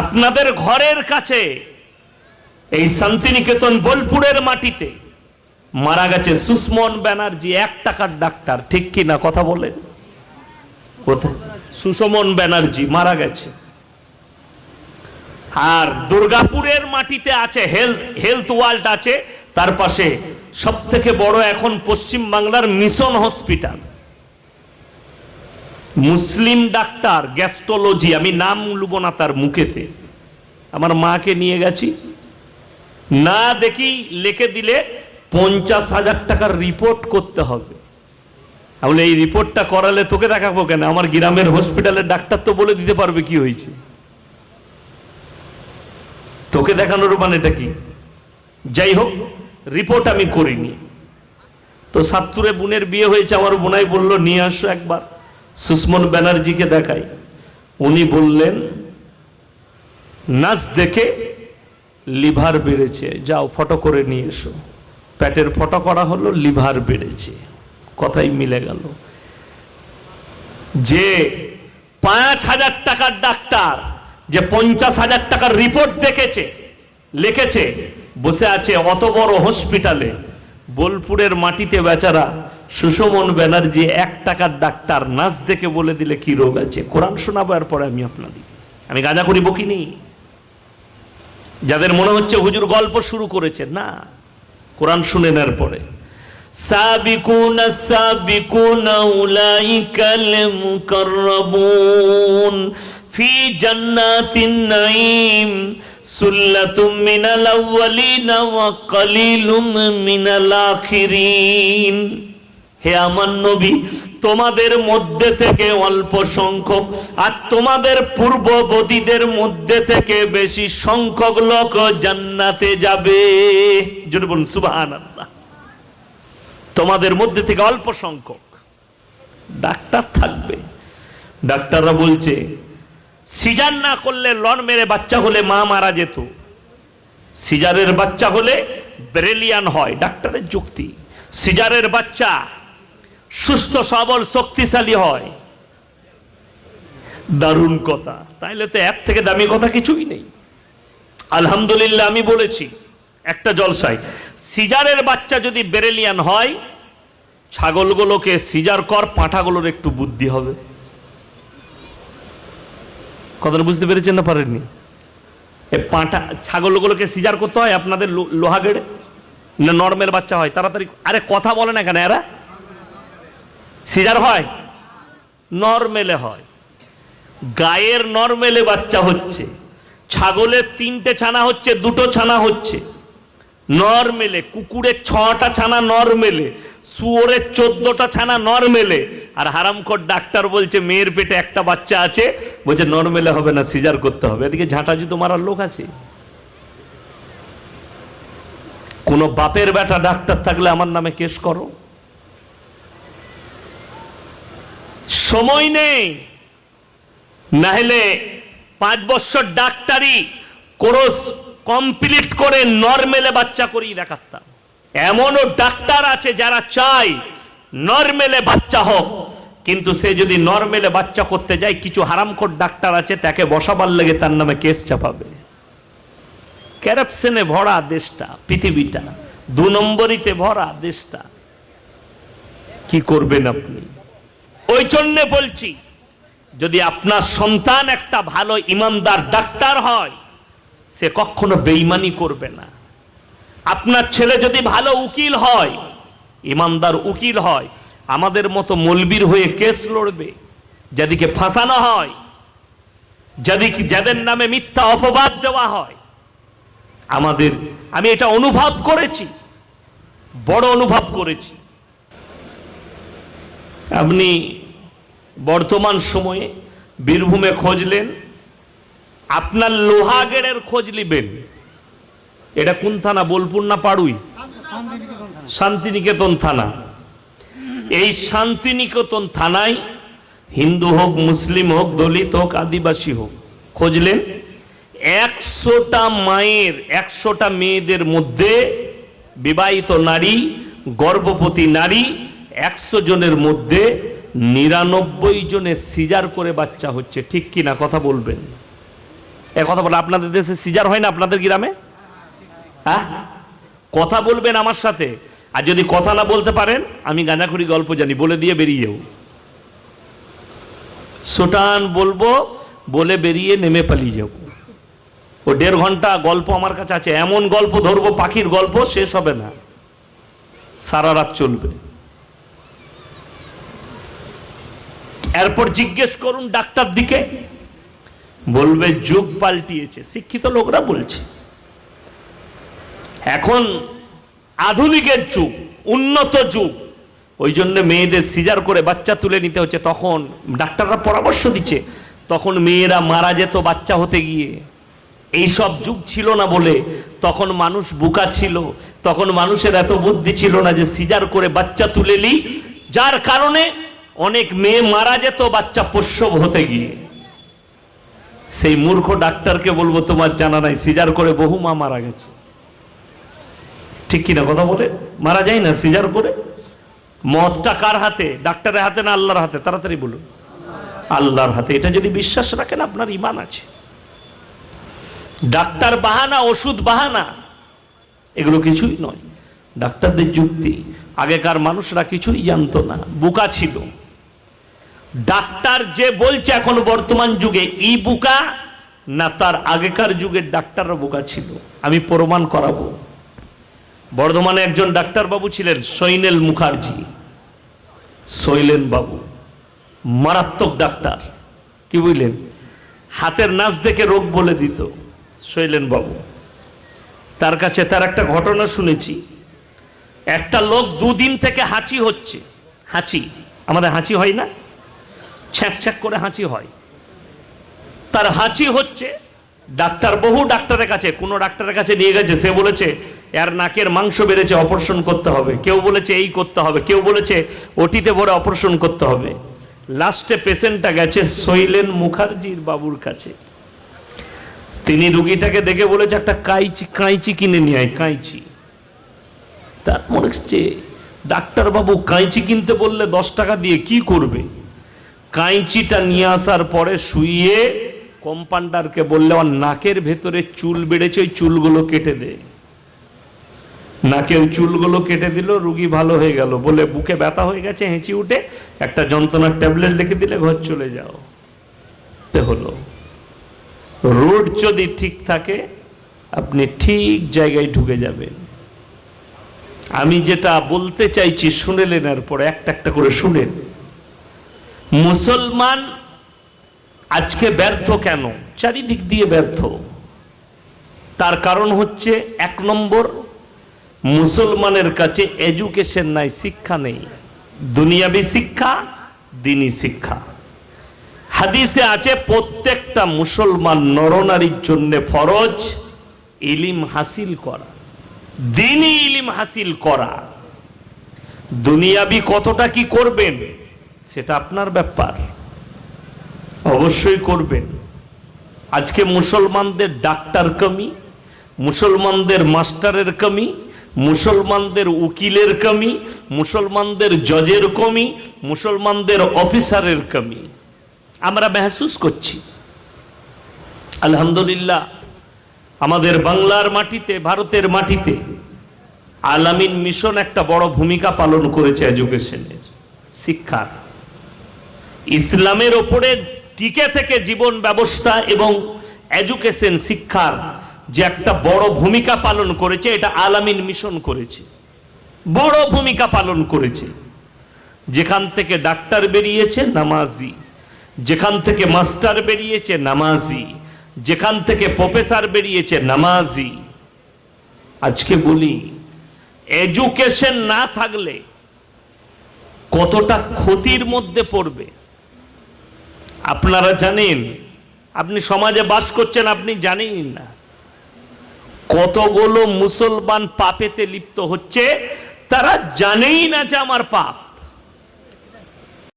আপনাদের ঘরের কাছে এই শান্তিনিকেতন বোলপুরের মাটিতে মারা গেছে সুষমন ব্যানার্জি, এক টাকার ডাক্তার। ঠিক কি না কথা বলেন কোথায়? সুষমন ব্যানার্জি মারা গেছে। আর দুর্গাপুরের মাটিতে আছে হেলথ হেলথ ওয়ার্ল্ড আছে, তার পাশে সব থেকে বড় এখন পশ্চিম বাংলার mission hospital. Muslim doctor, gastrology, আমি নাম লুব না তার মুখেতে। আমার মাকে নিয়ে গেছি। না দেখি লিখে দিলে পঞ্চাশ হাজার টাকার রিপোর্ট করতে হবে। তাহলে এই রিপোর্টটা করালে তোকে দেখাবো কেন? আমার গ্রামের হসপিটালের ডাক্তার তো বলে দিতে পারবে কি হয়েছে? তোকে দেখানোর মানেটা কি? যাই হোক, রিপোর্ট আমি করিনি। তো সাত্তুরে বোনের বিয়ে হয়েছে, আমার বোনাই বলল, নিয়ে আসো একবার। সুষমন ব্যানার্জিকে দেখাই। উনি বললেন, নাচ দেখে লিভার বেড়েছে। যাও, ফটো করে নিয়ে এসো। প্যাটের ফটো করা হলো, লিভার বেড়েছে। কথাই মিলে গেল। যে পাঁচ হাজার টাকার ডাক্তার, যে পঞ্চাশ হাজার টাকার রিপোর্ট দেখেছে, লিখেছে, বসে আছে অত বড় হসপিটালে। বোলপুরের মাটিতে বেচারা সুষমন ব্যানার্জি এক টাকার ডাক্তার নাচ দেখে বলে দিলে কি রোগ আছে? কোরআন শোনাবো, এরপরে আমি আপনাদের আমি গাঁজা করি, বকি বকিনি যাদের মনে হচ্ছে হুজুর গল্প শুরু করেছে, না, কোরআন শুনে নেওয়ার পরে। সাবিকুন মিনাল আখিরিন। হে আমার নবী, তোমাদের মধ্যে থেকে অল্প সংখ্যক আর তোমাদের পূর্ববর্তীদের মধ্যে থেকে বেশি সংখ্যক লোক জান্নাতে যাবে। জোরে বলুন, সুবহানাল্লাহ। তোমাদের মধ্যে থেকে অল্প সংখ্যক। ডাক্তার থাকবে। ডাক্তাররা বলছে, সিজার না করলে লন মেরে বাচ্চা হলে মা মারা যেত। সিজারের বাচ্চা হলে ব্রেলিয়ান হয়। ডাক্তারের যুক্তি, সিজারের বাচ্চা সুস্থ, সবল, শক্তিশালী হয়। দারুণ কথা। তাইলে তো এক থেকে দামি কথা কিছুই নেই। আলহামদুলিল্লাহ, আমি বলেছি, একটা জলসায়। সিজারের বাচ্চা যদি বেরেলিয়ান হয়, ছাগলগুলোকে সিজার কর, পাঁঠাগুলোর একটু বুদ্ধি হবে। কথাটা বুঝতে পেরেছেন না পারেননি? এ পাঁঠা, ছাগলগুলোকে সিজার করতে হয় আপনাদের লোহা গেড়ে? না নর্মেল বাচ্চা হয়? তাড়াতাড়ি, আরে কথা বলে না কেন এরা? সিজার হয়? নর্মেলে হয়। গায়ের নর্মেলে বাচ্চা হচ্ছে। ছাগলের তিনটে ছানা হচ্ছে, দুটো ছানা হচ্ছে। নর্মেলে কুকুরের ছটা ছানা নর্মেলে শুয়োরের চোদ্দটা ছানা নর্মেলে। আর হারামখোর ডাক্তার বলছে, মেয়ের পেটে একটা বাচ্চা আছে। বলছে, নর্মেলে হবে না, সিজার করতে হবে। এদিকে ঝাঁটা জুতো মারার লোক আছে। কোন বাপের বেটা ডাক্তার থাকলে আমার নামে কেস করো। সময় নেই। নাহলে পাঁচ বছর ডাক্তারি কোর্স কমপ্লিট করে নর্মেলে বাচ্চা করিয়ে দেখাতাম। এমনও ডাক্তার আছে যারা চায় নর্মেলে বাচ্চা হোক, কিন্তু সে যদি নর্মেলে বাচ্চা করতে যায়, কিছু হারামখোর ডাক্তার আছে, তাকে বসাবার লেগে তার নামে কেস চাপাবে। ক্যারাপশনে ভরা দেশটা, পৃথিবীটা, দু নম্বরিতে ভরা দেশটা। কি করবেন আপনি? ওই জন্যে বলছি, যদি আপনার সন্তান একটা ভালো ইমানদার ডাক্তার হয়, সে কখনো বেইমানি করবে না। আপনার ছেলে যদি ভালো উকিল হয়, ইমানদার উকিল হয়, আমাদের মতো মলবির হয়ে কেস লড়বে, যাদিকে ফাঁসানো হয় যদি যাদের নামে মিথ্যা অপবাদ দেওয়া হয়। আমাদের, আমি এটা অনুভব করেছি, বড় অনুভব করেছি। আপনি বর্তমান সময়ে বীরভূমে খোঁজলেন, আপনার লোহাগেড়ের খোঁজ নিবেন। এটা কোন থানা? বোলপুর না পাড়ুই? শান্তিনিকেতন থানা। এই শান্তিনিকেতন থানায় হিন্দু হোক, মুসলিম হোক, দলিত হোক, আদিবাসী হোক, খোঁজলেন একশোটা মায়ের, একশোটা মেয়েদের মধ্যে বিবাহিত নারী, গর্ভবতী নারী, একশো জনের মধ্যে নিরানব্বই জনের সিজার করে বাচ্চা হচ্ছে, ঠিক কিনা কথা বলবেন? এ কথা বলে আপনাদের দেশে সিজার হয় না আপনাদের গ্রামে? হ্যাঁ? কথা বলবেন আমার সাথে। আর যদি কথা না বলতে পারেন, আমি গাঁজাখুরি গল্প জানি, বলে দিয়ে বেরিয়ে যাও সুটান বলব, বলে বেরিয়ে নেমে পালিয়ে যাব। ও দেড় ঘণ্টা গল্প আমার কাছে আছে, এমন গল্প ধরবো, পাখির গল্প শেষ হবে না। সারা রাত চলবে। এরপর জিজ্ঞেস করুন ডাক্তার দিকে। বলবে, যুগ পাল্টিয়েছে। শিক্ষিত লোকরা বলছে, এখন আধুনিকের যুগ, উন্নত যুগ। ওই জন্য মেয়েদের সিজার করে বাচ্চা তুলে নিতে হচ্ছে। তখন ডাক্তাররা পরামর্শ দিচ্ছে, তখন মেয়েরা মারা যেত বাচ্চা হতে গিয়ে। এই সব যুগ ছিল না বলে তখন মানুষ বুকা ছিল। তখন মানুষের এত বুদ্ধি ছিল না যে সিজার করে বাচ্চা তুলে নি যার কারণে অনেক মেয়ে মারা যেত, বাচ্চা প্রসব হতে গিয়ে। সেই মূর্খ ডাক্তারকে বলব, তোমার জানা নাই, সিজার করে বহু মা মারা গেছে। ঠিক কিনা কথা বলে? মারা যায় না সিজার করে? মদটা কার হাতে? ডাক্তারের হাতে না আল্লাহর হাতে? তাড়াতাড়ি বলুন। আল্লাহর হাতে। এটা যদি বিশ্বাস রাখেন, আপনার ইমান আছে। ডাক্তার বাহানা, ওষুধ বাহানা, এগুলো কিছুই নয়। ডাক্তারদের যুক্তি, আগেকার মানুষরা কিছুই জানতো না। বুকা ছিল। ডাক্তার যে বলছে এখন বর্তমান যুগে, ই বুকা না তার আগেকার যুগের ডাক্তাররা বোকা ছিল? আমি প্রমাণ করাবো। বর্ধমানে একজন ডাক্তারবাবু ছিলেন, সৈনেল মুখার্জি। শৈলেন বাবু, মারাত্মক ডাক্তার। কি বুঝলেন? হাতের নাচ দেখে রোগ বলে দিত শৈলেন বাবু। তার কাছে তার একটা ঘটনা শুনেছি। একটা লোক দুদিন থেকে হাঁচি হচ্ছে। হাঁচি? আমাদের হাঁচি হয় না? ছ্যাঁক ছ্যাঁক করে হাঁচি হয়। তার হাঁচি হচ্ছে ডাক্তার, বহু ডাক্তারের কাছে, কোনো ডাক্তারের কাছে নিয়ে গেছে, সে বলেছে, এর নাকের মাংস বেড়েছে, অপারেশন করতে হবে। কেউ বলেছে, এই করতে হবে। কেউ বলেছে, ওটিতে ভরে অপারেশন করতে হবে। লাস্টে পেশেন্টটা গেছে শৈলেন মুখার্জির বাবুর কাছে। তিনি রুগীটাকে দেখে বলেছে, একটা কাইচি, কাঁইচি কিনে নিয়ে আয়, কাঁইচি। তার মনে হচ্ছে, ডাক্তারবাবু, কাঁইচি কিনতে বললে দশ টাকা দিয়ে কি করবে? কাঁইচিটা নিয়ে আসার পরে শুইয়ে কম্পাউন্ডারকে বললে, আমার নাকের ভেতরে চুল বেড়েছে, ওই চুলগুলো কেটে দে। নাকের চুলগুলো কেটে দিল, রুগী ভালো হয়ে গেল। বলে, বুকে ব্যথা হয়ে গেছে, হেঁচি উঠে, একটা যন্ত্রণার ট্যাবলেট লিখে দিলে ঘর চলে যাও। হলো। রোড যদি ঠিক থাকে, আপনি ঠিক জায়গায় ঢুকে যাবেন। আমি যেটা বলতে চাইছি শুনেলেন এরপরে একটা একটা করে শুনেন। মুসলমান আজকে ব্যর্থ কেন? চারিদিক দিয়ে ব্যর্থ। তার কারণ হচ্ছে, এক নম্বর, মুসলমানের কাছে এডুকেশন নাই, শিক্ষা নেই। দুনিয়াবি শিক্ষা, দিনী শিক্ষা। হাদিসে আছে, প্রত্যেকটা মুসলমান নরনারীর জন্য ফরজ ইলিম হাসিল করা। দিনই ইলিম হাসিল করা। দুনিয়াবি কতটা কি করবেন? সেটা আপনার ব্যাপার। অবশ্যই করবেন। আজকে মুসলমানদের ডাক্তার কমি, মুসলমানদের মাস্টারের কমি, মুসলমানদের উকিলের কমি, মুসলমানদের জজের কমি, মুসলমানদের অফিসারের কমি। আমরা মেহসুস করছি। আলহামদুলিল্লাহ, আমাদের বাংলার মাটিতে, ভারতের মাটিতে আলামিন মিশন একটা বড় ভূমিকা পালন করেছে এডুকেশনের শিক্ষার। ইসলামের ওপরে টিকে থেকে জীবন ব্যবস্থা এবং এডুকেশন শিক্ষার যে একটা বড় ভূমিকা পালন করেছে, এটা আলামিন মিশন করেছে। বড় ভূমিকা পালন করেছে। যেখান থেকে ডাক্তার বেরিয়েছে, নামাজি। যেখান থেকে মাস্টার বেরিয়েছে, নামাজি। যেখান থেকে প্রফেসর বেরিয়েছে, নামাজি। আজকে বলি, এডুকেশন না থাকলে কতটা ক্ষতির মধ্যে পড়বে? আপনারা জানেন? আপনি সমাজে বাস করছেন, আপনি জানেন না। কতগুলো মুসলমান পাপেতে লিপ্ত হচ্ছে, তারা জানেই না যে আমার পাপ।